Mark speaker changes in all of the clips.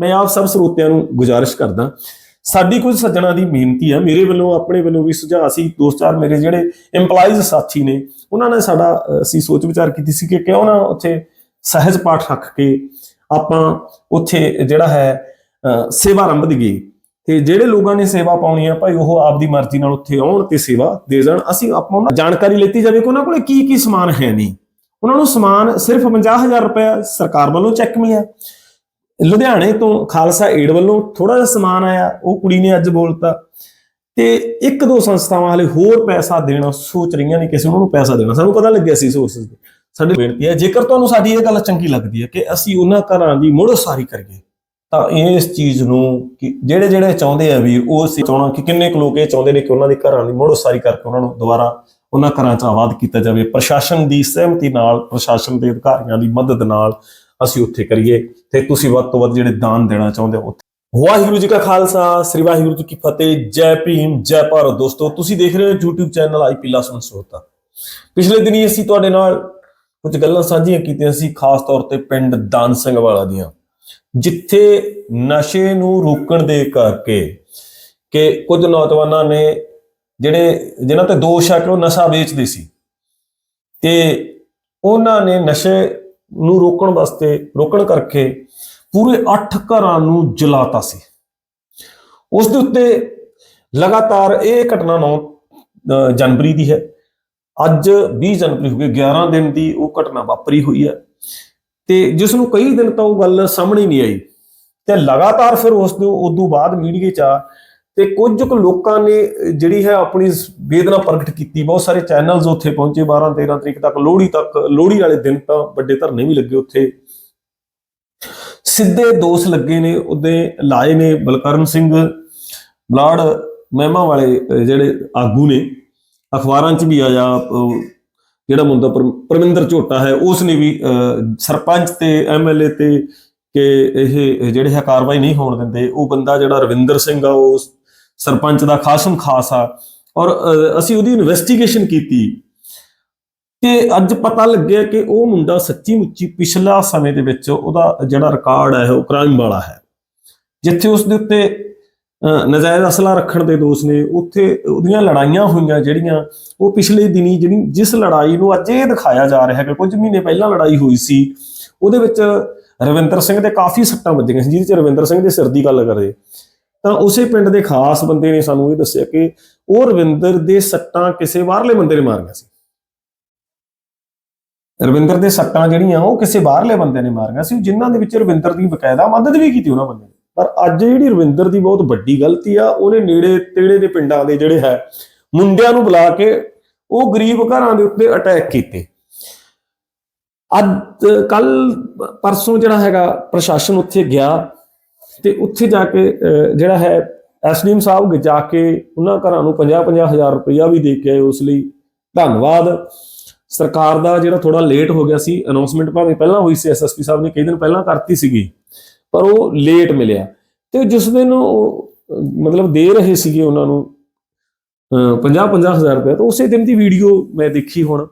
Speaker 1: ਮੈਂ ਆਪ ਸਭ ਸਰੋਤਿਆਂ ਨੂੰ ਗੁਜ਼ਾਰਿਸ਼ ਕਰਦਾ ਸਾਡੀ ਕੁਝ ਸੱਜਣਾ ਦੀ ਬੇਨਤੀ ਆ ਮੇਰੇ ਵੱਲੋਂ ਆਪਣੇ ਵੱਲੋਂ ਵੀ ਸੁਝਾਅ ਸੀ ਦੋ ਚਾਰ ਮੇਰੇ ਜਿਹੜੇ EMPLOYEES ਸਾਥੀ ਨੇ ਉਹਨਾਂ ਨੇ ਸਾਡਾ ਅਸੀਂ ਸੋਚ ਵਿਚਾਰ ਕੀਤੀ ਸੀ ਕਿ ਕਿਉਂ ਨਾ ਉੱਥੇ ਸਹਿਜ ਪਾਠ ਰੱਖ ਕੇ ਆਪਾਂ ਉੱਥੇ ਜਿਹੜਾ ਹੈ ਅ, ਸੇਵਾ ਆਰੰਭ ਦੀਏ ਤੇ ਜਿਹੜੇ ਲੋਕਾਂ ਨੇ ਸੇਵਾ ਪਾਉਣੀ ਆ ਭਾਈ ਉਹ ਆਪਦੀ ਮਰਜ਼ੀ ਨਾਲ ਉੱਥੇ ਆਉਣ ਤੇ ਸੇਵਾ ਦੇ ਜਾਣ। ਅਸੀਂ ਆਪਾਂ ਉਹਨਾਂ ਜਾਣਕਾਰੀ ਲੈਤੀ ਜਾਵੇ ਕਿ ਉਹਨਾਂ ਕੋਲੇ ਕੀ ਕੀ ਸਮਾਨ ਹੈ ਨਹੀਂ। ਉਹਨਾਂ ਨੂੰ ਸਮਾਨ ਸਿਰਫ 50000 ਰੁਪਏ ਸਰਕਾਰ ਵੱਲੋਂ ਚੈੱਕ ਮਿਲਿਆ ਲੁਧਿਆਣੇ ਤੋਂ ਖਾਲਸਾ ਏਡ ਵੱਲੋਂ ਥੋੜਾ ਜਿਹਾ ਸਮਾਨ ਆਇਆ, ਉਹ ਕੁੜੀ ਨੇ ਅੱਜ ਬੋਲਤਾ। ਤੇ ਇੱਕ ਦੋ ਸੰਸਥਾਵਾਂ ਹਲੇ ਹੋਰ ਪੈਸਾ ਦੇਣਾ ਸੋਚ ਰਹੀਆਂ ਨੇ, ਕਿਸੇ ਉਹਨਾਂ ਨੂੰ ਪੈਸਾ ਦੇਣਾ। ਸਾਨੂੰ ਪਤਾ ਲੱਗਿਆ ਸੀ ਸੋਰਸਸ ਦੇ ਸਾਡੀ ਬੇਨਤੀ ਹੈ, ਜੇਕਰ ਤੁਹਾਨੂੰ ਸਾਡੀ ਇਹ ਗੱਲ ਚੰਗੀ ਲੱਗਦੀ ਹੈ ਕਿ ਅਸੀਂ ਉਹਨਾਂ ਘਰਾਂ ਦੀ ਮੁੜ ਉਸਾਰੀ ਕਰੀਏ, ਤਾਂ ਇਸ ਚੀਜ਼ ਨੂੰ ਕਿ ਜਿਹੜੇ ਜਿਹੜੇ ਚਾਹੁੰਦੇ ਆ ਵੀਰ, ਉਹ ਅਸੀਂ ਚਾਹਣਾ ਕਿ ਕਿੰਨੇ ਕੁ ਲੋਕ ਇਹ ਚਾਹੁੰਦੇ ਨੇ ਕਿ ਉਹਨਾਂ ਦੇ ਘਰਾਂ ਦੀ ਮੁੜ ਉਸਾਰੀ ਕਰਕੇ ਉਹਨਾਂ ਨੂੰ ਦੁਬਾਰਾ ਉਹਨਾਂ ਘਰਾਂ 'ਚ ਆਬਾਦ ਕੀਤਾ ਜਾਵੇ। ਪ੍ਰਸ਼ਾਸਨ ਦੀ ਸਹਿਮਤੀ ਨਾਲ, ਪ੍ਰਸ਼ਾਸਨ ਦੇ ਅਧਿਕਾਰੀਆਂ ਦੀ ਮਦਦ ਨਾਲ ਅਸੀਂ ਉੱਥੇ ਕਰੀਏ ਤੇ ਤੁਸੀਂ ਵੱਧ ਤੋਂ ਵੱਧ ਜਿਹੜੇ ਦਾਨ ਦੇਣਾ ਚਾਹੁੰਦੇ ਹੋ ਉੱਥੇ। ਵਾਹਿਗੁਰੂ ਜੀ ਕਾ ਖਾਲਸਾ, ਸ੍ਰੀ ਵਾਹਿਗੁਰੂ ਜੀ ਕੀ ਫਤਿਹ, ਜੈ ਭੀਮ, ਜੈ ਭਾਰਤ ਦੋਸਤੋ, ਤੁਸੀਂ ਦੇਖ ਰਹੇ ਹੋ YouTube ਚੈਨਲ ਆਈਪੀ ਲਸਨ ਸੋਤਾ। ਪਿਛਲੇ ਦਿਨੀ ਅਸੀਂ ਤੁਹਾਡੇ ਨਾਲ ਕੁਝ ਗੱਲਾਂ ਸਾਂਝੀਆਂ ਕੀਤੀਆਂ ਸੀ, ਖਾਸ ਤੌਰ ਤੇ ਪਿੰਡ ਦਾਨ ਸਿੰਘ ਵਾਲਾ ਦੀਆਂ। ਜਿੱਥੇ ਨਸ਼ੇ ਨੂੰ ਰੋਕਣ ਦੇ ਕਰਕੇ ਕਿ ਕੁਝ ਨੌਜਵਾਨਾਂ ਨੇ ਜਿਹੜੇ, ਜਿਨ੍ਹਾਂ ਤੇ ਦੋਸ਼ ਆ ਕਿ ਉਹ ਨਸ਼ਾ ਵੇਚਦੇ ਸੀ, ਤੇ ਉਹਨਾਂ ਨੇ ਨਸ਼ੇ ਨੂੰ ਰੋਕਣ ਵਾਸਤੇ, ਰੋਕਣ ਕਰਕੇ ਪੂਰੇ 8 ਘਰਾਂ ਨੂੰ ਜਲਾਤਾ ਸੀ। ਉਸ ਦੇ ਉੱਤੇ ਲਗਾਤਾਰ ਇਹ ਘਟਨਾ 9 ਜਨਵਰੀ ਦੀ ਹੈ। ਅੱਜ 20 ਜਨਵਰੀ ਹੋ ਗਈ 11 ਦਿਨ ਦੀ ਉਹ ਘਟਨਾ ਵਾਪਰੀ ਹੋਈ ਹੈ। ਤੇ ਜਿਸ ਨੂੰ ਕਈ ਦਿਨ ਤਾਂ ਉਹ ਗੱਲ ਸਾਹਮਣੇ ਨਹੀਂ ਆਈ। ਤੇ ਲਗਾਤਾਰ ਫਿਰ ਉਸ ਤੋਂ ਉਦੋਂ ਬਾਅਦ ਮੀਡੀਆ 'ਚ ਆ ਤੇ ਕੁਝ ਕੁ ਲੋਕਾਂ ਨੇ ਜਿਹੜੀ ਹੈ ਆਪਣੀ ਵੇਦਨਾ ਪ੍ਰਗਟ ਕੀਤੀ। ਬਹੁਤ ਸਾਰੇ ਚੈਨਲਸ ਉੱਥੇ ਪਹੁੰਚੇ। 12 13 ਤਰੀਕ ਤੱਕ ਲੋਹੜੀ ਤੱਕ ਲੋਹੜੀ ਵਾਲੇ ਦਿਨ ਤਾਂ ਵੱਡੇ ਧਰਨੇ ਵੀ ਲੱਗੇ ਉੱਥੇ। ਸਿੱਧੇ ਦੋਸ਼ ਲੱਗੇ ਨੇ ਉਹਦੇ ਲਾਏ ਨੇ ਬਲਕਰਨ ਸਿੰਘ ਬਲਾੜ ਮਹਿਮਾ ਵਾਲੇ ਜਿਹੜੇ ਆਗੂ ਨੇ। ਅਖਬਾਰਾਂ 'ਚ ਵੀ ਆਇਆ ਜਿਹੜਾ ਮੁੰਡਾ ਪਰ- ਪਰਮਿੰਦਰ ਝੋਟਾ ਹੈ ਉਸ ਨੇ ਵੀ ਅਹ, ਸਰਪੰਚ ਤੇ ਐਮਐਲਏ ਤੇ ਕਿ ਇਹ ਜਿਹੜੇ ਹੈ ਕਾਰਵਾਈ ਨਹੀਂ ਹੋਣ ਦਿੰਦੇ। ਉਹ ਬੰਦਾ ਜਿਹੜਾ ਰਵਿੰਦਰ ਸਿੰਘ ਆ ਉਹ ਸਰਪੰਚ ਦਾ ਖਾਸਮ ਖਾਸ ਆ ਔਰ ਅਸੀਂ ਉਹਦੀ ਇਨਵੈਸਟੀਗੇਸ਼ਨ ਕੀਤੀ। ਤੇ ਅੱਜ ਪਤਾ ਲੱਗਿਆ ਕਿ ਉਹ ਮੁੰਡਾ ਸੱਚੀ ਮੁੱਚੀ ਪਿਛਲਾ ਸਮੇਂ ਦੇ ਵਿੱਚ ਉਹਦਾ ਜਿਹੜਾ ਰਿਕਾਰਡ ਹੈ ਉਹ ਕ੍ਰਾਈਮ ਵਾਲਾ ਹੈ। ਜਿੱਥੇ ਉਸ ਦੇ ਉੱਤੇ ਅਹ, ਨਜਾਇਜ਼ ਅਸਲਾ ਰੱਖਣ ਦੇ ਦੋਸ਼ ਨੇ ਉੱਥੇ ਉਹਦੀਆਂ ਲੜਾਈਆਂ ਹੋਈਆਂ ਜਿਹੜੀਆਂ ਉਹ ਪਿਛਲੇ ਦਿਨੀ ਜਿਹੜੀ ਜਿਸ ਲੜਾਈ ਨੂੰ ਅੱਜ ਇਹ ਦਿਖਾਇਆ ਜਾ ਰਿਹਾ ਹੈ ਕਿ ਕੁਝ ਮਹੀਨੇ ਪਹਿਲਾਂ ਲੜਾਈ ਹੋਈ ਸੀ ਉਹਦੇ ਵਿੱਚ ਰਵਿੰਦਰ ਸਿੰਘ ਦੇ ਕਾਫੀ ਸੱਟਾਂ ਵੱਜੀਆਂ ਸੀ ਜਿਹਦੇ ਚ ਰਵਿੰਦਰ ਸਿੰਘ ਦੇ ਸਿਰ ਦੀ ਗੱਲ ਕਰੇ ਤਾਂ ਉਸੇ ਪਿੰਡ ਦੇ ਖਾਸ ਬੰਦੇ ਨੇ ਸਾਨੂੰ ਇਹ ਦੱਸਿਆ ਕਿ ਉਹ ਰਵਿੰਦਰ ਦੇ ਸੱਟਾਂ ਕਿਸੇ ਬਾਹਰਲੇ ਬੰਦੇ ਨੇ ਮਾਰੀਆਂ ਸੀ। ਰਵਿੰਦਰ ਦੇ ਸੱਟਾਂ ਜਿਹੜੀਆਂ, ਉਹ ਕਿਸੇ ਬਾਹਰਲੇ ਬੰਦੇ ਨੇ ਮਾਰੀਆਂ ਸੀ, ਜਿਨ੍ਹਾਂ ਦੇ ਵਿੱਚ ਰਵਿੰਦਰ ਦੀ ਬਕਾਇਦਾ ਮਦਦ ਵੀ ਕੀਤੀ ਉਹਨਾਂ ਬੰਦੇ ਨੇ। ਪਰ ਅੱਜ ਜਿਹੜੀ ਰਵਿੰਦਰ ਦੀ ਬਹੁਤ ਵੱਡੀ ਗਲਤੀ ਆ, ਉਹਨੇ ਨੇੜੇ ਤੇੜੇ ਦੇ ਪਿੰਡਾਂ ਦੇ ਜਿਹੜੇ ਹੈ, ਮੁੰਡਿਆਂ ਨੂੰ ਬੁਲਾ ਕੇ ਉਹ ਗਰੀਬ ਘਰਾਂ ਦੇ ਉੱਤੇ ਅਟੈਕ ਕੀਤੇ। ਅੱਜ ਕੱਲ ਪਰਸੋਂ ਜਿਹੜਾ ਹੈਗਾ, ਪ੍ਰਸ਼ਾਸਨ ਉੱਥੇ ਗਿਆ। ਤੇ ਉੱਥੇ ਜਾ ਕੇ ਜਿਹੜਾ ਹੈ, ਐਸਡੀਐਮ ਸਾਹਿਬ ਜਾ ਕੇ ਉਹਨਾਂ ਘਰਾਂ ਨੂੰ 50-50 ਹਜ਼ਾਰ ਰੁਪਇਆ ਵੀ ਦੇ ਕੇ ਆਏ ਉਸ ਲਈ ਧੰਨਵਾਦ। ਸਰਕਾਰ ਦਾ ਜਿਹੜਾ ਥੋੜਾ ਲੇਟ ਹੋ ਗਿਆ ਸੀ ਅਨਾਉਂਸਮੈਂਟ ਭਾਵੇਂ ਪਹਿਲਾਂ ਹੋਈ ਸੀ ਐਸਐਸਪੀ ਸਾਹਿਬ ਨੇ ਕਈ ਦਿਨ ਪਹਿਲਾਂ ਕਰਤੀ ਸੀਗੀ, ਪਰ ਉਹ ਲੇਟ ਮਿਲਿਆ। ਤੇ ਜਿਸ ਦਿਨ ਉਹ ਮਤਲਬ ਦੇ ਰਹੇ ਸੀਗੇ ਉਹਨਾਂ ਨੂੰ 50-50 ਹਜ਼ਾਰ ਰੁਪਏ ਤਾਂ ਉਸੇ ਦਿਨ ਦੀ ਵੀਡੀਓ ਮੈਂ ਦੇਖੀ ਹੁਣ,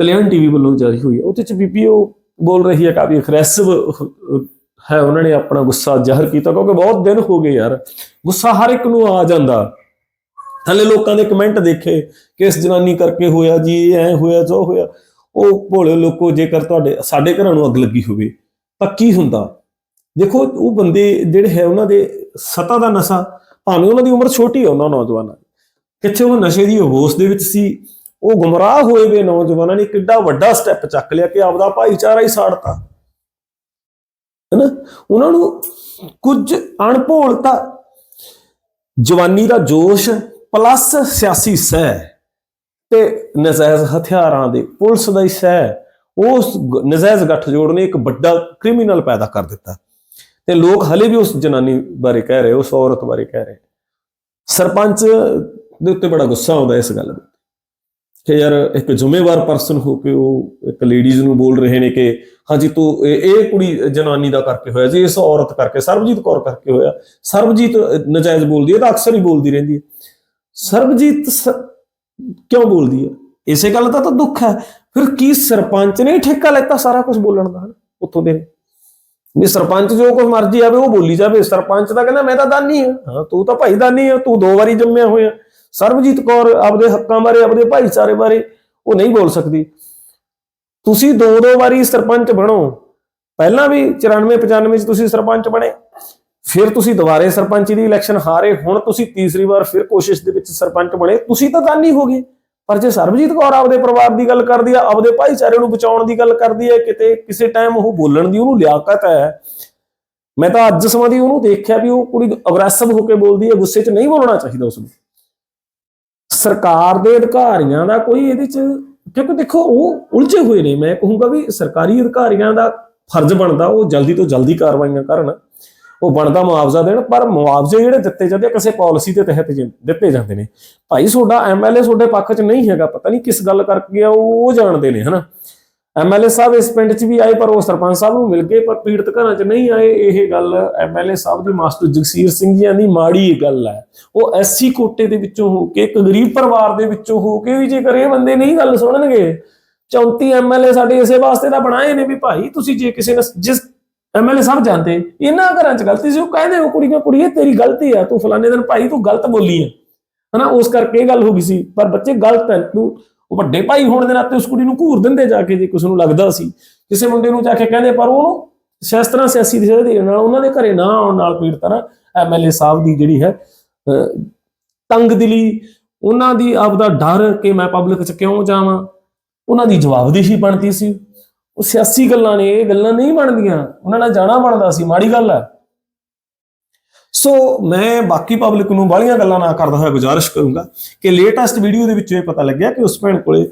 Speaker 1: ਕਲਿਆਣ ਟੀਵੀ ਵੱਲੋਂ ਜਾਰੀ ਹੋਈ ਹੈ। ਉਹਦੇ ਚ ਬੀਬੀ ਉਹ ਬੋਲ ਰਹੀ ਹੈ ਕਾਫੀ ਅਗਰੈਸਿਵ ਹੈ, ਉਹਨਾਂ ਨੇ ਆਪਣਾ ਗੁੱਸਾ ਜ਼ਾਹਰ ਕੀਤਾ, ਕਿਉਂਕਿ ਬਹੁਤ ਦਿਨ ਹੋ ਗਏ ਯਾਰ, ਗੁੱਸਾ ਹਰ ਇੱਕ ਨੂੰ ਆ ਜਾਂਦਾ। ਥੱਲੇ ਲੋਕਾਂ ਦੇ ਕਮੈਂਟ ਦੇਖੇ ਕਿ ਇਸ ਜਨਾਨੀ ਕਰਕੇ ਹੋਇਆ ਜੀ, ਇਹ ਐ ਹੋਇਆ, ਜੋ ਹੋਇਆ। ਉਹ ਭੋਲੇ ਲੋਕੋ, ਜੇਕਰ ਤੁਹਾਡੇ, ਸਾਡੇ ਘਰਾਂ ਨੂੰ ਅੱਗ ਲੱਗੀ ਹੋਵੇ, ਤਾਂ ਕੀ ਹੁੰਦਾ? ਦੇਖੋ, ਉਹ ਬੰਦੇ ਜਿਹੜੇ ਹੈ, ਉਹਨਾਂ ਦੇ ਸਤਾ ਦਾ ਨਸ਼ਾ, ਭਾਵੇਂ ਉਹਨਾਂ ਦੀ ਉਮਰ ਛੋਟੀ ਹੈ ਉਹਨਾਂ ਨੌਜਵਾਨਾਂ ਦੀ। ਕਿੱਥੇ ਉਹ ਨਸ਼ੇ ਦੀ ਹੋਸ਼ ਦੇ ਵਿੱਚ ਸੀ, ਉਹ ਗੁੰਮਰਾਹ ਹੋਏ ਵੇ ਨੌਜਵਾਨਾਂ ਨੇ ਕਿੱਡਾ ਵੱਡਾ ਸਟੈਪ ਚੱਕ ਲਿਆ ਕਿ ਆਪਦਾ ਭਾਈਚਾਰਾ ਹੀ ਸਾੜਤਾ। ਹੈਨਾ? ਉਹਨਾਂ ਨੂੰ ਕੁਝ ਅਣਭੋਲਤਾ ਜਵਾਨੀ ਦਾ ਜੋਸ਼ ਪਲੱਸ ਸਿਆਸੀ ਸਹਿ ਤੇ ਨਜਾਇਜ਼ ਹਥਿਆਰਾਂ ਦੇ ਪੁਲਿਸ ਦਾ ਹੀ ਸਹਿ। ਉਸ ਨਜਾਇਜ਼ ਗੱਠਜੋੜ ਨੇ ਇੱਕ ਵੱਡਾ ਕ੍ਰਿਮੀਨਲ ਪੈਦਾ ਕਰ ਦਿੱਤਾ। ਤੇ ਲੋਕ ਹਲੇ ਵੀ ਉਸ ਜਨਾਨੀ ਬਾਰੇ ਕਹਿ ਰਹੇ, ਉਸ ਔਰਤ ਬਾਰੇ ਕਹਿ ਰਹੇ। ਸਰਪੰਚ ਦੇ ਉੱਤੇ ਬੜਾ ਗੁੱਸਾ ਆਉਂਦਾ ਇਸ ਗੱਲ ਦਾ ਕਿ ਯਾਰ ਇੱਕ ਜ਼ਿੰਮੇਵਾਰ ਪਰਸਨ ਹੋ ਕੇ ਉਹ ਇੱਕ ਲੇਡੀਜ਼ ਨੂੰ ਬੋਲ ਰਹੇ ਨੇ ਕਿ ਹਾਂਜੀ ਤੂੰ ਇਹ ਕੁੜੀ ਜਨਾਨੀ ਦਾ ਕਰਕੇ ਹੋਇਆ ਜੀ, ਇਸ ਔਰਤ ਕਰਕੇ, ਸਰਬਜੀਤ ਕੌਰ ਕਰਕੇ ਹੋਇਆ। ਸਰਬਜੀਤ ਨਜਾਇਜ਼ ਬੋਲਦੀ ਹੈ ਤਾਂ ਅਕਸਰ ਹੀ ਬੋਲਦੀ ਰਹਿੰਦੀ ਹੈ। ਸਰਬਜੀਤ ਸ- ਕਿਉਂ ਬੋਲਦੀ ਹੈ? ਇਸੇ ਗੱਲ ਦਾ ਤਾਂ ਦੁੱਖ ਹੈ। ਫਿਰ ਕੀ ਸਰਪੰਚ ਨੇ ਠੇਕਾ ਲੈਤਾ ਸਾਰਾ ਕੁਝ ਬੋਲਣ ਦਾ ਉੱਥੋਂ ਦੇ। ਵੀ ਸਰਪੰਚ ਜੋ ਕੁਝ ਮਰਜ਼ੀ ਆਵੇ, ਉਹ ਬੋਲੀ ਜਾਵੇ। ਸਰਪੰਚ ਤਾਂ ਕਹਿੰਦਾ, ਮੈਂ ਤਾਂ ਦਾਨੀ ਹਾਂ। ਹਾਂ, ਤੂੰ ਤਾਂ ਭਾਈ ਦਾਨੀ ਹੈ ਤੂੰ ਦੋ ਵਾਰੀ ਜੰਮਿਆ ਹੋਇਆ। ਸਰਬਜੀਤ ਕੌਰ ਆਪਦੇ ਹੱਕਾਂ ਬਾਰੇ, ਆਪਦੇ ਭਾਈਚਾਰੇ ਬਾਰੇ ਉਹ ਨਹੀਂ ਬੋਲ ਸਕਦੀ। ਤੁਸੀਂ ਦੋ ਦੋ ਵਾਰੀ ਸਰਪੰਚ ਬਣੋ। ਪਹਿਲਾਂ ਵੀ 94 95 ਚ ਤੁਸੀਂ ਸਰਪੰਚ ਬਣੇ। ਫਿਰ ਤੁਸੀਂ ਦੁਬਾਰੇ ਸਰਪੰਚ ਦੀ ਇਲੈਕਸ਼ਨ ਹਾਰੇ। ਹੁਣ ਤੁਸੀਂ ਤੀਸਰੀ ਵਾਰ ਫਿਰ ਕੋਸ਼ਿਸ਼ ਦੇ ਵਿੱਚ ਸਰਪੰਚ ਬਣੇ। ਤੁਸੀਂ ਤਾਂ ਦਾਨੀ ਹੋ ਗਏ। ਪਰ ਜੇ ਸਰਬਜੀਤ ਕੌਰ ਆਪਦੇ ਪਰਿਵਾਰ ਦੀ ਗੱਲ ਕਰਦੀ ਆ, ਆਪਦੇ ਭਾਈਚਾਰੇ ਨੂੰ ਬਚਾਉਣ ਦੀ ਗੱਲ ਕਰਦੀ ਹੈ ਕਿਤੇ ਕਿਸੇ ਟਾਈਮ ਉਹ ਬੋਲਣ ਦੀ ਉਹਨੂੰ ਲਿਆਕਤ ਹੈ। ਮੈਂ ਤਾਂ ਅੱਜ ਸਮਾਂ ਦੀ ਉਹਨੂੰ ਦੇਖਿਆ ਵੀ ਉਹ ਕੁੜੀ ਅਗਰੈਸਿਵ ਹੋ ਕੇ ਬੋਲਦੀ ਹੈ ਗੁੱਸੇ 'ਚ ਨਹੀਂ ਬੋਲਣਾ ਚਾਹੀਦਾ ਉਸ ਨੂੰ ਸਰਕਾਰ ਦੇ ਅਧਿਕਾਰੀਆਂ ਦਾ ਕੋਈ ਇਹਦੇ 'ਚ, ਕਿਉਂਕਿ ਦੇਖੋ ਉਹ ਉਲਝੇ ਹੋਏ ਨੇ। ਮੈਂ ਕਹੂੰਗਾ ਵੀ ਸਰਕਾਰੀ ਅਧਿਕਾਰੀਆਂ ਦਾ ਫਰਜ਼ ਬਣਦਾ, ਉਹ ਜਲਦੀ ਤੋਂ ਜਲਦੀ ਕਾਰਵਾਈਆਂ ਕਰਨ। ਉਹ ਬਣਦਾ ਮੁਆਵਜ਼ਾ ਦੇਣ, ਪਰ ਮੁਆਵਜ਼ੇ ਜਿਹੜੇ ਦਿੱਤੇ ਜਾਂਦੇ ਆ ਕਿਸੇ ਪਾਲਿਸੀ ਦੇ ਤਹਿਤ ਦਿੱਤੇ ਜਾਂਦੇ ਨੇ। ਭਾਈ ਤੁਹਾਡਾ ਐਮਐਲਏ ਤੁਹਾਡੇ ਪੱਖ 'ਚ ਨਹੀਂ ਹੈਗਾ, ਪਤਾ ਨਹੀਂ ਕਿਸ ਗੱਲ ਕਰਕੇ ਆ, ਉਹ ਜਾਣਦੇ ਨੇ, ਹਨਾ। ਐਮਐਲਏ ਸਾਹਿਬ ਇਸ ਪਿੰਡ 'ਚ ਵੀ ਆਏ, ਪਰ ਉਹ ਸਰਪੰਚ ਸਾਹਿਬ ਨੂੰ ਮਿਲ ਗਏ, ਪਰ ਪੀੜਤ ਘਰਾਂ 'ਚ ਨਹੀਂ ਆਏ। ਇਹ ਗੱਲ ਐਮਐਲਏ ਸਾਹਿਬ ਦੀ ਮਾਸਟਰ ਜਗਸੀਰ ਸਿੰਘ ਜੀਆਂ ਦੀ ਮਾੜੀ ਗੱਲ ਹੈ। ਉਹ ਐਸਸੀ ਕੋਟੇ ਦੇ ਵਿੱਚੋਂ ਹੋ ਕੇ, ਇੱਕ ਗਰੀਬ ਪਰਿਵਾਰ ਦੇ ਵਿੱਚੋਂ ਹੋ ਕੇ ਵੀ ਜੇਕਰ ਇਹ ਬੰਦੇ ਨਹੀਂ ਗੱਲ ਸੁਣਨਗੇ 34 ਐਮਐਲਏ ਸਾਡੇ ਇਸੇ ਵਾਸਤੇ ਤਾਂ ਬਣਾਏ ਨੇ ਵੀ ਭਾਈ, ਤੁਸੀਂ ਜੇ ਕਿਸੇ ਨੇ ਜਿਸ ਐਮਐਲਏ ਸਾਹਿਬ ਜਾਂਦੇ, ਇਹਨਾਂ ਘਰਾਂ 'ਚ ਗਲਤੀ ਸੀ, ਉਹ ਕਹਿੰਦੇ ਉਹ ਕੁੜੀਆਂ, ਕੁੜੀਏ, ਤੇਰੀ ਗਲਤੀ ਆ ਤੂੰ ਫਲਾਣੇ ਦਿਨ ਭਾਈ ਤੂੰ ਗਲਤ ਬੋਲੀ ਆ ਹਨਾ, ਉਸ ਕਰਕੇ ਇਹ ਗੱਲ ਹੋ ਗਈ ਸੀ, ਪਰ ਬੱਚੇ ਗਲਤ ਹੈ। ਤੂੰ ਉਹ ਵੱਡੇ ਭਾਈ ਹੋਣ ਦੇ ਨਾਤੇ ਉਸ ਕੁੜੀ ਨੂੰ ਘੂਰ ਦਿੰਦੇ ਜਾ ਕੇ ਜੇ ਕਿਸੇ ਨੂੰ ਲੱਗਦਾ ਸੀ। ਕਿਸੇ ਮੁੰਡੇ ਨੂੰ ਜਾ ਕੇ ਕਹਿੰਦੇ ਪਰ ਉਹਨੂੰ ਸਿਆਸ ਤਰ੍ਹਾਂ ਸਿਆਸੀ ਦਿਸ਼ਾ ਦੇ ਨਾਲ ਉਹਨਾਂ ਦੇ ਘਰੇ ਨਾ ਆਉਣ ਨਾਲ ਪੀੜਤਾਂ ਨਾ ਐਮਐਲਏ ਸਾਹਿਬ ਦੀ ਜਿਹੜੀ ਹੈ ਅਹ, ਤੰਗ ਦਿਲੀ ਉਹਨਾਂ ਦੀ ਆਪਦਾ ਡਰ ਕਿ ਮੈਂ ਪਬਲਿਕ 'ਚ ਕਿਉਂ ਜਾਵਾਂ ਉਹਨਾਂ ਦੀ ਜਵਾਬਦੇਹੀ ਬਣਦੀ ਸੀ। ਉਹ ਸਿਆਸੀ ਗੱਲਾਂ ਨੇ ਇਹ ਗੱਲਾਂ ਨਹੀਂ ਬਣਦੀਆਂ। ਉਹਨਾਂ ਨਾਲ ਜਾਣਾ ਬਣਦਾ ਸੀ ਮਾੜੀ ਗੱਲ ਹੈ। ਸੋ ਮੈਂ ਬਾਕੀ ਪਬਲਿਕ ਨੂੰ ਬਾਹਲੀਆਂ ਗੱਲਾਂ ਨਾ ਕਰਦਾ ਹੋਇਆ ਗੁਜ਼ਾਰਿਸ਼ ਕਰੂੰਗਾ ਕਿ ਲੇਟੈਸਟ ਵੀਡੀਓ ਦੇ ਵਿੱਚ ਇਹ ਪਤਾ ਲੱਗਿਆ ਕਿ ਉਸ ਭੈਣ ਕੋਲੇ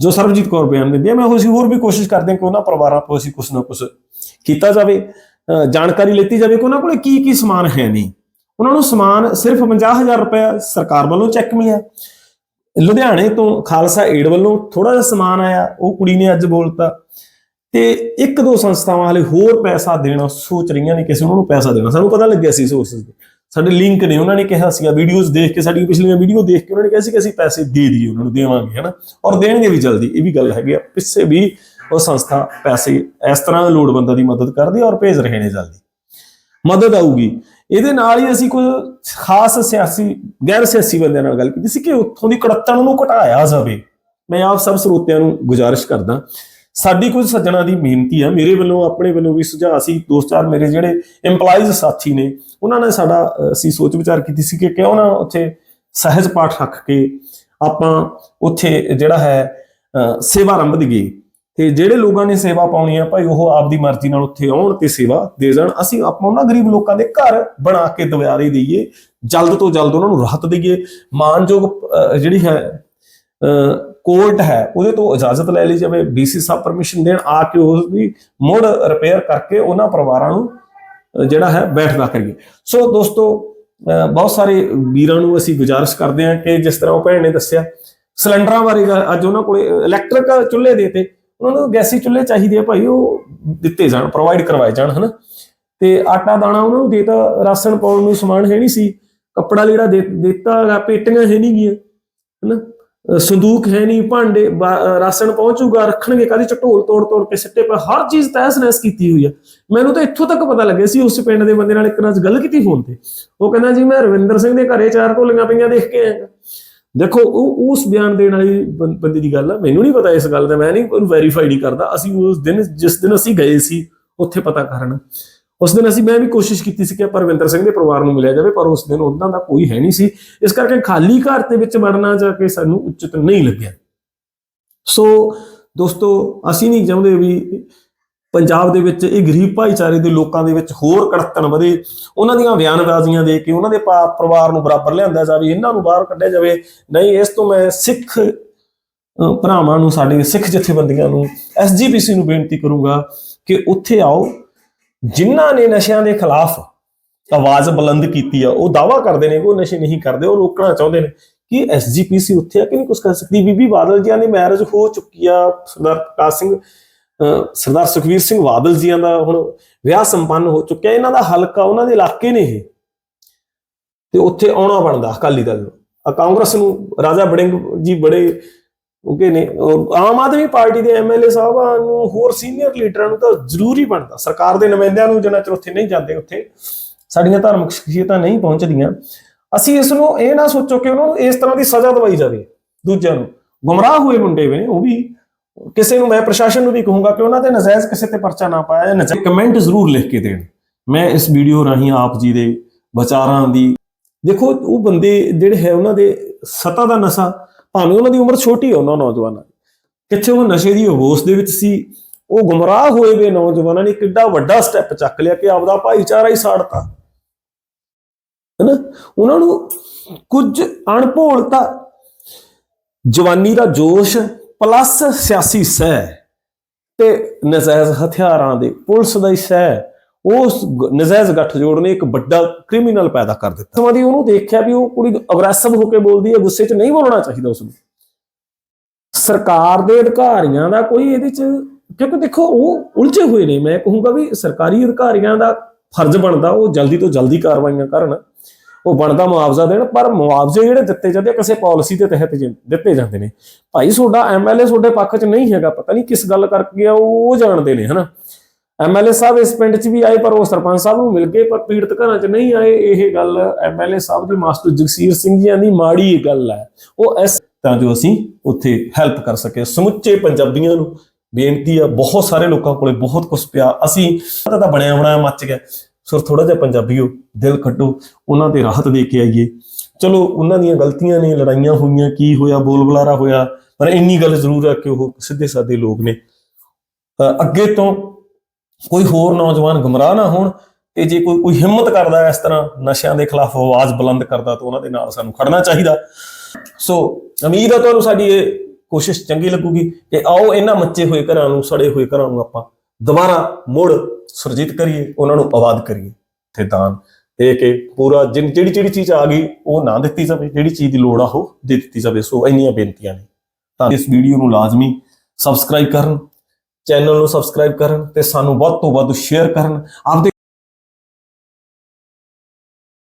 Speaker 1: ਜੋ ਸਰਬਜੀਤ ਕੌਰ ਬਿਆਨ ਦਿੰਦੀ ਹੈ, ਮੈਂ ਅਸੀਂ ਹੋਰ ਵੀ ਕੋਸ਼ਿਸ਼ ਕਰਦੇ ਹਾਂ ਕਿ ਉਹਨਾਂ ਪਰਿਵਾਰਾਂ ਤੋਂ ਅਸੀਂ ਕੁਝ ਨਾ ਕੁਝ ਕੀਤਾ ਜਾਵੇ ਜਾਣਕਾਰੀ ਲੈਤੀ ਜਾਵੇ ਕਿ ਉਹਨਾਂ ਕੋਲੇ ਕੀ ਕੀ ਸਮਾਨ ਹੈ ਨਹੀਂ। ਉਹਨਾਂ ਨੂੰ ਸਮਾਨ ਸਿਰਫ 50000 ਰੁਪਏ ਸਰਕਾਰ ਵੱਲੋਂ ਚੈੱਕ ਮਿਲਿਆ। ਲੁਧਿਆਣੇ ਤੋਂ ਖਾਲਸਾ ਏਡ ਵੱਲੋਂ ਥੋੜਾ ਜਿਹਾ ਸਮਾਨ ਆਇਆ, ਉਹ ਕੁੜੀ ਨੇ ਅੱਜ ਬੋਲਤਾ। ਤੇ ਇੱਕ ਦੋ ਸੰਸਥਾਵਾਂ ਹਲੇ ਹੋਰ ਪੈਸਾ ਦੇਣਾ ਸੋਚ ਰਹੀਆਂ ਨੇ, ਕਿਸੇ ਨੂੰ ਪੈਸਾ ਦੇਣਾ। ਸਾਨੂੰ ਪਤਾ ਲੱਗਿਆ ਸੀ ਸੋਰਸਸ ਦੇ। ਸਾਡੇ ਲਿੰਕ ਨੇ, ਉਹਨਾਂ ਨੇ ਕਿਹਾ ਸੀਗਾ ਵੀਡੀਓਜ਼ ਦੇਖ ਕੇ ਸਾਡੀਆਂ ਪਿਛਲੀਆਂ ਵੀਡੀਓ ਦੇਖ ਕੇ ਉਹਨਾਂ ਨੇ ਕਿਹਾ ਸੀ ਕਿ ਅਸੀਂ ਪੈਸੇ ਦੇ ਦਈਏ, ਉਹਨਾਂ ਨੂੰ ਦੇਵਾਂਗੇ, ਹਨਾ? ਔਰ ਦੇਣਗੇ ਵੀ ਜਲਦੀ, ਇਹ ਵੀ ਗੱਲ ਹੈਗੀ ਆ। ਪਿੱਛੇ ਵੀ ਉਹ ਸੰਸਥਾ ਪੈਸੇ ਇਸ ਤਰ੍ਹਾਂ ਲੋੜਵੰਦਾਂ ਦੀ ਮਦਦ ਕਰਦੀ ਔਰ ਭੇਜ ਰਹੇ ਨੇ ਜਲਦੀ। ਮਦਦ ਆਊਗੀ। ਇਹਦੇ ਨਾਲ ਹੀ ਅਸੀਂ ਕੋਈ ਖਾਸ ਸਿਆਸੀ, ਗੈਰ ਸਿਆਸੀ ਬੰਦਿਆਂ ਨਾਲ ਗੱਲ ਕੀਤੀ ਸੀ ਕਿ ਉੱਥੋਂ ਦੀ ਕੜੱਤਣ ਨੂੰ ਘਟਾਇਆ ਜਾਵੇ। ਮੈਂ ਆਪ ਸਭ ਸਰੋਤਿਆਂ ਨੂੰ ਗੁਜ਼ਾਰਿਸ਼ ਕਰਦਾ ਸਾਡੀ ਕੁਝ ਸੱਜਣਾ ਦੀ ਬੇਨਤੀ ਆ ਮੇਰੇ ਵੱਲੋਂ ਆਪਣੇ ਵੱਲੋਂ ਵੀ ਸੁਝਾਅ ਸੀ ਦੋ ਚਾਰ ਮੇਰੇ ਜਿਹੜੇ EMPLOYEES ਸਾਥੀ ਨੇ ਉਹਨਾਂ ਨੇ ਸਾਡਾ ਅਸੀਂ ਸੋਚ ਵਿਚਾਰ ਕੀਤੀ ਸੀ ਕਿ ਕਿਉਂ ਨਾ ਉੱਥੇ ਸਹਿਜ ਪਾਠ ਰੱਖ ਕੇ ਆਪਾਂ ਉੱਥੇ ਜਿਹੜਾ ਹੈ ਅ, ਸੇਵਾ ਆਰੰਭ ਦੀਏ ਤੇ ਜਿਹੜੇ ਲੋਕਾਂ ਨੇ ਸੇਵਾ ਪਾਉਣੀ ਆ ਭਾਈ ਉਹ ਆਪਦੀ ਮਰਜ਼ੀ ਨਾਲ ਉੱਥੇ ਆਉਣ ਤੇ ਸੇਵਾ ਦੇ ਜਾਣ ਅਸੀਂ ਆਪਾਂ ਉਹਨਾਂ ਗਰੀਬ ਲੋਕਾਂ ਦੇ ਘਰ ਬਣਾ ਕੇ ਦੁਆਰੇ ਦਈਏ ਜਲਦ ਤੋਂ ਜਲਦ ਉਹਨਾਂ ਨੂੰ ਰਾਹਤ ਦਈਏ। ਮਾਨਯੋਗ ਜਿਹੜੀ ਹੈ ਕੋਰਟ ਹੈ ਉਹਦੇ ਤੋਂ ਇਜਾਜ਼ਤ ਲੈ ਲਈ ਜਾਵੇ ਡੀਸੀ ਸਾਹਿਬ ਪਰਮਿਸ਼ਨ ਦੇਣ ਆ ਕੇ ਉਸ ਦੀ ਮੁੜ ਰਿਪੇਅਰ ਕਰਕੇ ਉਹਨਾਂ ਪਰਿਵਾਰਾਂ ਨੂੰ ਜਿਹੜਾ ਹੈ ਬੈਠਦਾ ਕਰੀਏ। ਸੋ ਦੋਸਤੋ ਅ, ਬਹੁਤ ਸਾਰੇ ਵੀਰਾਂ ਨੂੰ ਅਸੀਂ ਗੁਜ਼ਾਰਿਸ਼ ਕਰਦੇ ਹਾਂ ਕਿ ਜਿਸ ਤਰ੍ਹਾਂ ਉਹ ਭੈਣ ਨੇ ਦੱਸਿਆ ਸਿਲੰਡਰਾਂ ਬਾਰੇ ਅੱਜ ਉਹਨਾਂ ਕੋਲੇ ਇਲੈਕਟ੍ਰਿਕ ਚੁੱਲ੍ਹੇ ਦੇਤੇ ਉਹਨਾਂ ਨੂੰ ਗੈਸੀ ਚੁੱਲ੍ਹੇ ਚਾਹੀਦੇ ਆ ਭਾਈ ਉਹ ਦਿੱਤੇ ਜਾਣ ਪ੍ਰੋਵਾਈਡ ਕਰਵਾਏ ਜਾਣ ਹਨਾ? ਤੇ ਆਟਾ ਦਾਣਾ ਉਹਨਾਂ ਨੂੰ ਦੇਤਾ ਰਾਸ਼ਨ ਪਾਉਣ ਨੂੰ ਸਮਾਨ ਹੈ ਨਹੀਂ ਸੀ ਕੱਪੜਾ ਜਿਹੜਾ ਦੇ ਦਿੱਤਾ ਪੇਟੀਆਂ ਹੈ ਨਹੀਂ ਗੀਆਂ ਹਨਾ? ਸੰਦੂਕ ਹੈ ਨਹੀਂ, ਭਾਂਡੇ ਰਾਸ਼ਨ ਪਹੁੰਚੂਗਾ, ਰੱਖਣਗੇ ਕਾਦੀ ਢੋਲ ਤੋੜ ਤੋੜ ਕੇ ਸਿੱਟੇ ਪਰ ਹਰ ਚੀਜ਼ ਤਹਿਸ ਨਹਿਸ ਕੀਤੀ ਹੋਈ ਆ ਮੈਨੂੰ ਤਾਂ ਇੱਥੋਂ ਤੱਕ ਪਤਾ ਲੱਗਿਆ ਸੀ, ਉਸ ਪਿੰਡ ਦੇ ਬੰਦੇ ਨਾਲ ਇੱਕ ਨਾਲ ਗੱਲ ਕੀਤੀ ਫੋਨ ਤੇ। ਉਹ ਕਹਿੰਦਾ ਜੀ, ਮੈਂ ਰਵਿੰਦਰ ਸਿੰਘ ਦੇ ਘਰੇ ਚਾਰ ਢੋਲੀਆਂ ਪਈਆਂ ਦੇਖ ਕੇ ਆਇਆ। ਦੇਖੋ, ਉਹ, ਉਸ ਬਿਆਨ ਦੇਣ ਵਾਲੀ ਬੰਦੇ ਦੀ ਗੱਲ ਆ, ਮੈਨੂੰ ਨਹੀਂ ਪਤਾ ਇਸ ਗੱਲ ਦਾ, ਮੈਂ ਨਹੀਂ ਵੈਰੀਫਾਈ ਨਹੀਂ ਕਰਦਾ। ਅਸੀਂ ਉਸ ਦਿਨ, ਜਿਸ ਦਿਨ ਅਸੀਂ ਗਏ ਸੀ, ਉੱਥੇ ਪਤਾ ਕਰਨ। ਉਸ ਦਿਨ ਅਸੀਂ, ਮੈਂ ਵੀ ਕੋਸ਼ਿਸ਼ ਕੀਤੀ ਸੀ ਕਿ ਪਰਵਿੰਦਰ ਸਿੰਘ ਦੇ ਪਰਿਵਾਰ ਨੂੰ ਮਿਲਿਆ ਜਾਵੇ, ਪਰ ਉਸ ਦਿਨ ਉਹਨਾਂ ਦਾ ਕੋਈ ਹੈ ਨਹੀਂ ਸੀ। ਇਸ ਕਰਕੇ ਖਾਲੀ ਘਰ ਦੇ ਵਿੱਚ ਵੜਨਾ ਜਾ ਕੇ ਸਾਨੂੰ ਉਚਿਤ ਨਹੀਂ ਲੱਗਿਆ। ਸੋ ਦੋਸਤੋ, ਅਸੀਂ ਨਹੀਂ ਚਾਹੁੰਦੇ ਵੀ ਪੰਜਾਬ ਦੇ ਵਿੱਚ ਇਹ ਗਰੀਬ ਭਾਈਚਾਰੇ ਦੇ ਲੋਕਾਂ ਦੇ ਵਿੱਚ ਹੋਰ ਕੜਤਣ ਵਧੇ। ਉਹਨਾਂ ਦੀਆਂ ਬਿਆਨਬਾਜ਼ੀਆਂ ਦੇ ਕੇ, ਉਹਨਾਂ ਦੇ ਪਾ- ਪਰਿਵਾਰ ਨੂੰ ਬਰਾਬਰ ਲਿਆਂਦਾ ਜਾਵੇ, ਇਹਨਾਂ ਨੂੰ ਬਾਹਰ ਕੱਢਿਆ ਜਾਵੇ। ਨਹੀਂ, ਇਸ ਤੋਂ ਮੈਂ ਸਿੱਖ ਭਰਾਵਾਂ ਨੂੰ, ਸਾਡੇ ਸਿੱਖ ਜਥੇਬੰਦੀਆਂ ਨੂੰ ਐਸਜੀਪੀਸੀ ਨੂੰ ਬੇਨਤੀ ਕਰੂੰਗਾ ਕਿ ਉੱਥੇ ਆਓ ਜਿਨ੍ਹਾਂ ਨੇ ਨਸ਼ਿਆਂ ਦੇ ਖਿਲਾਫ ਆਵਾਜ਼ ਬੁਲੰਦ ਕੀਤੀ ਆ, ਉਹ ਦਾਵਾ ਕਰਦੇ ਨੇ ਕਿ ਉਹ ਨਸ਼ੇ ਨਹੀਂ ਕਰਦੇ, ਉਹ ਰੋਕਣਾ ਚਾਹੁੰਦੇ ਨੇ ਕਿ ਐਸਜੀਪੀਸੀ ਉੱਥੇ ਆ ਕਿ ਨਹੀਂ ਕੁਝ ਕਰ ਸਕਦੀ। ਬੀਬੀ ਬਾਦਲ ਜੀਆਂ ਦੀ ਮੈਰਿਜ ਹੋ ਚੁੱਕੀ ਆ, ਸਰਦਾਰ ਪ੍ਰਕਾਸ਼ ਸਿੰਘ, ਅਹ ਸਰਦਾਰ ਸੁਖਵੀਰ ਸਿੰਘ ਬਾਦਲ ਜੀਆਂ ਦਾ ਹੁਣ ਵਿਆਹ ਸੰਪੰਨ ਹੋ ਚੁੱਕਿਆ, ਇਹਨਾਂ ਦਾ ਹਲਕਾ ਉਹਨਾਂ ਦੇ ਇਲਾਕੇ ਨੇ ਇਹ। ਤੇ ਉੱਥੇ ਆਉਣਾ ਬਣਦਾ ਅਕਾਲੀ ਦਲ ਨੂੰ। ਕਾਂਗਰਸ ਨੂੰ ਰਾਜਾ ਬੜਿੰਗ ਜੀ ਬੜੇ ਕਿਉਂਕਿ ਨੇ ਆਮ ਆਦਮੀ ਪਾਰਟੀ ਦੇ ਐਮਐਲਏ ਸਾਹਿਬਾਂ ਨੂੰ ਹੋਰ ਸੀਨੀਅਰ ਲੀਡਰਾਂ ਨੂੰ ਤਾਂ ਜ਼ਰੂਰੀ ਬਣਦਾ। ਸਰਕਾਰ ਦੇ ਨੁਮਾਇੰਦਿਆਂ ਨੂੰ ਜਿੰਨਾ ਚਿਰ ਉੱਥੇ ਨਹੀਂ ਜਾਂਦੇ ਉੱਥੇ, ਸਾਡੀਆਂ ਧਾਰਮਿਕ ਸ਼ਖਸੀਅਤਾਂ ਨਹੀਂ ਪਹੁੰਚਦੀਆਂ। ਅਸੀਂ ਇਸ ਨੂੰ ਇਹ ਨਾ ਸੋਚੋ ਕਿ ਉਹਨਾਂ ਨੂੰ ਇਸ ਤਰ੍ਹਾਂ ਦੀ ਸਜ਼ਾ ਦਵਾਈ ਜਾਵੇ, ਦੂਜਿਆਂ ਨੂੰ। ਗੁੰਮਰਾਹ ਹੋਏ ਮੁੰਡੇ ਨੇ, ਉਹ ਵੀ ਕਿਸੇ ਨੂੰ ਮੈਂ ਪ੍ਰਸ਼ਾਸਨ ਨੂੰ ਵੀ ਕਹੂੰਗਾ ਕਿ ਉਹਨਾਂ ਤੇ ਨਜਾਇਜ਼ ਕਿਸੇ ਤੇ ਪਰਚਾ ਨਾ ਪਾਇਆ ਜਾਂ ਨਜਾਇਜ਼ ਕਮੈਂਟ ਜ਼ਰੂਰ ਲਿਖ ਕੇ ਦੇਣ। ਮੈਂ ਇਸ ਵੀਡੀਓ ਰਾਹੀਂ ਆਪ ਜੀ ਦੇ ਵਿਚਾਰਾਂ ਦੀ ਦੇਖੋ, ਉਹ ਬੰਦੇ ਜਿਹੜੇ ਹੈ ਉਹਨਾਂ ਦੇ ਸਤਾ ਦਾ ਨਸ਼ਾ ਭਾਵੇਂ ਉਹਨਾਂ ਦੀ ਉਮਰ ਛੋਟੀ ਹੈ ਉਹਨਾਂ ਨੌਜਵਾਨਾਂ ਦੀ। ਕਿੱਥੇ ਉਹ ਨਸ਼ੇ ਦੀ ਹੋਸ਼ ਦੇ ਵਿੱਚ ਸੀ, ਉਹ ਗੁੰਮਰਾਹ ਹੋਏ ਵੇ ਨੌਜਵਾਨਾਂ ਨੇ ਕਿੱਡਾ ਵੱਡਾ ਸਟੈਪ ਚੱਕ ਲਿਆ ਕਿ ਆਪਦਾ ਭਾਈਚਾਰਾ ਹੀ ਸਾੜਤਾ। ਹੈਨਾ? ਉਹਨਾਂ ਨੂੰ ਕੁਝ ਅਣਭੋਲਤਾ, ਜਵਾਨੀ ਦਾ ਜੋਸ਼ ਪਲੱਸ ਸਿਆਸੀ ਸਹਿ ਤੇ ਨਜਾਇਜ਼ ਹਥਿਆਰਾਂ ਦੇ, ਪੁਲਿਸ ਦਾ ਹੀ ਸਹਿ ਉਸ ਗ- ਨਜਾਇਜ਼ ਗੱਠਜੋੜ ਨੇ ਇੱਕ ਵੱਡਾ ਕ੍ਰਿਮੀਨਲ ਪੈਦਾ ਕਰ ਦਿੱਤਾ। ਸਮਾਦੀ ਉਹਨੂੰ ਦੇਖਿਆ ਵੀ ਉਹ ਕੁੜੀ ਅਗਰੈਸਿਵ ਹੋ ਕੇ ਬੋਲਦੀ ਹੈ, ਗੁੱਸੇ 'ਚ ਨਹੀਂ ਬੋਲਣਾ ਚਾਹੀਦਾ ਉਸ ਨੂੰ ਸਰਕਾਰ ਦੇ ਅਧਿਕਾਰੀਆਂ ਦਾ ਕੋਈ ਇਹਦੇ 'ਚ, ਕਿਉਂਕਿ ਦੇਖੋ ਉਹ ਉਲਝੇ ਹੋਏ ਨੇ। ਮੈਂ ਕਹੂੰਗਾ ਵੀ ਸਰਕਾਰੀ ਅਧਿਕਾਰੀਆਂ ਦਾ ਫਰਜ਼ ਬਣਦਾ ਉਹ ਜਲਦੀ ਤੋਂ ਜਲਦੀ ਕਾਰਵਾਈਆਂ ਕਰਨ। ਉਹ ਬਣਦਾ ਮੁਆਵਜ਼ਾ ਦੇਣ, ਪਰ ਮੁਆਵਜ਼ੇ ਜਿਹੜੇ ਦਿੱਤੇ ਜਾਂਦੇ ਆ, ਕਿਸੇ ਪਾਲਿਸੀ ਦੇ ਤਹਿਤ ਦਿੱਤੇ ਜਾਂਦੇ ਨੇ। ਭਾਈ ਤੁਹਾਡਾ ਐਮਐਲਏ ਤੁਹਾਡੇ ਪੱਖ 'ਚ ਨਹੀਂ ਹੈਗਾ। ਪਤਾ ਨਹੀਂ ਕਿਸ ਗੱਲ ਕਰਕੇ ਗਿਆ ਉਹ ਜਾਣਦੇ ਨੇ, ਹਨਾ? ਐਮਐਲਏ ਸਾਹਿਬ ਇਸ ਪਿੰਡ 'ਚ ਵੀ ਆਏ, ਪਰ ਉਹ ਸਰਪੰਚ ਸਾਹਿਬ ਨੂੰ ਮਿਲ ਗਏ, ਪਰ ਪੀੜਤ ਘਰਾਂ 'ਚ ਨਹੀਂ ਆਏ। ਇਹ ਗੱਲ ਐਮਐਲਏ ਸਾਹਿਬ ਦੀ ਮਾਸਟਰ ਜਗਸੀਰ ਸਿੰਘ ਜੀਆਂ ਦੀ ਮਾੜੀ ਗੱਲ ਹੈ। ਉਹ ਇਸ ਤਾਂ ਜੋ ਅਸੀਂ ਉੱਥੇ ਹੈਲਪ ਕਰ ਸਕੇ। ਸਮੁੱਚੇ ਪੰਜਾਬੀਆਂ ਨੂੰ ਬੇਨਤੀ ਆ, ਬਹੁਤ ਸਾਰੇ ਲੋਕਾਂ ਕੋਲੇ ਬਹੁਤ ਕੁਝ ਪਿਆ। ਅਸੀਂ ਤਾਂ ਬਣਿਆ ਬਣਾਇਆ ਮੱਚ ਗਿਆ। ਸੋ ਥੋੜਾ ਜਿਹਾ ਪੰਜਾਬੀਓ, ਦਿਲ ਕੱਢੋ ਉਹਨਾਂ ਤੇ ਰਾਹਤ ਦੇ ਕੇ ਆਈਏ। ਚਲੋ, ਉਹਨਾਂ ਦੀਆਂ ਗਲਤੀਆਂ ਨੇ, ਲੜਾਈਆਂ ਹੋਈਆਂ, ਕੀ ਹੋਇਆ, ਬੋਲ ਬੁਲਾਰਾ ਹੋਇਆ, ਪਰ ਇੰਨੀ ਗੱਲ ਜ਼ਰੂਰ ਹੈ ਕਿ ਉਹ ਸਿੱਧੇ ਸਾਦੇ ਲੋਕ ਨੇ। ਅੱਗੇ ਤੋਂ ਕੋਈ ਹੋਰ ਨੌਜਵਾਨ ਗੁੰਮਰਾਹ ਨਾ ਹੋਣ ਤੇ ਜੇ ਕੋਈ ਕੋਈ ਹਿੰਮਤ ਕਰਦਾ ਇਸ ਤਰ੍ਹਾਂ ਨਸ਼ਿਆਂ ਦੇ ਖਿਲਾਫ ਆਵਾਜ਼ ਬੁਲੰਦ ਕਰਦਾ ਤਾਂ ਉਹਨਾਂ ਦੇ ਨਾਲ ਸਾਨੂੰ ਖੜਨਾ ਚਾਹੀਦਾ। ਸੋ ਉਮੀਦ ਹੈ ਤੁਹਾਨੂੰ ਸਾਡੀ ਇਹ ਕੋਸ਼ਿਸ਼ ਚੰਗੀ ਲੱਗੂਗੀ ਕਿ ਆਓ ਇਹਨਾਂ ਮੱਚੇ ਹੋਏ ਘਰਾਂ ਨੂੰ, ਸੜੇ ਹੋਏ ਘਰਾਂ ਨੂੰ ਆਪਾਂ ਦੁਬਾਰਾ ਮੁੜ ਸੁਰਜੀਤ ਕਰੀਏ, ਉਹਨਾਂ ਨੂੰ ਆਬਾਦ ਕਰੀਏ। ਤੇ ਦਾਨ ਦੇ ਕੇ ਪੂਰਾ ਜਿਨ- ਜਿਹੜੀ ਜਿਹੜੀ ਚੀਜ਼ ਆ ਗਈ, ਉਹ ਨਾ ਦਿੱਤੀ ਜਾਵੇ, ਜਿਹੜੀ ਚੀਜ਼ ਦੀ ਲੋੜ ਆ ਉਹ ਦੇ ਦਿੱਤੀ ਜਾਵੇ। ਸੋ ਇੰਨੀਆਂ ਬੇਨਤੀਆਂ ਨੇ। ਤਾਂ ਇਸ ਵੀਡੀਓ ਨੂੰ ਲਾਜ਼ਮੀ ਸਬਸਕ੍ਰਾਈਬ ਕਰਨ ਚੈਨਲ ਨੂੰ ਸਬਸਕ੍ਰਾਈਬ ਕਰਨ ਤੇ ਸਾਨੂੰ ਵੱਧ ਤੋਂ ਵੱਧ ਸ਼ੇਅਰ ਕਰਨ। ਆਪਦੇ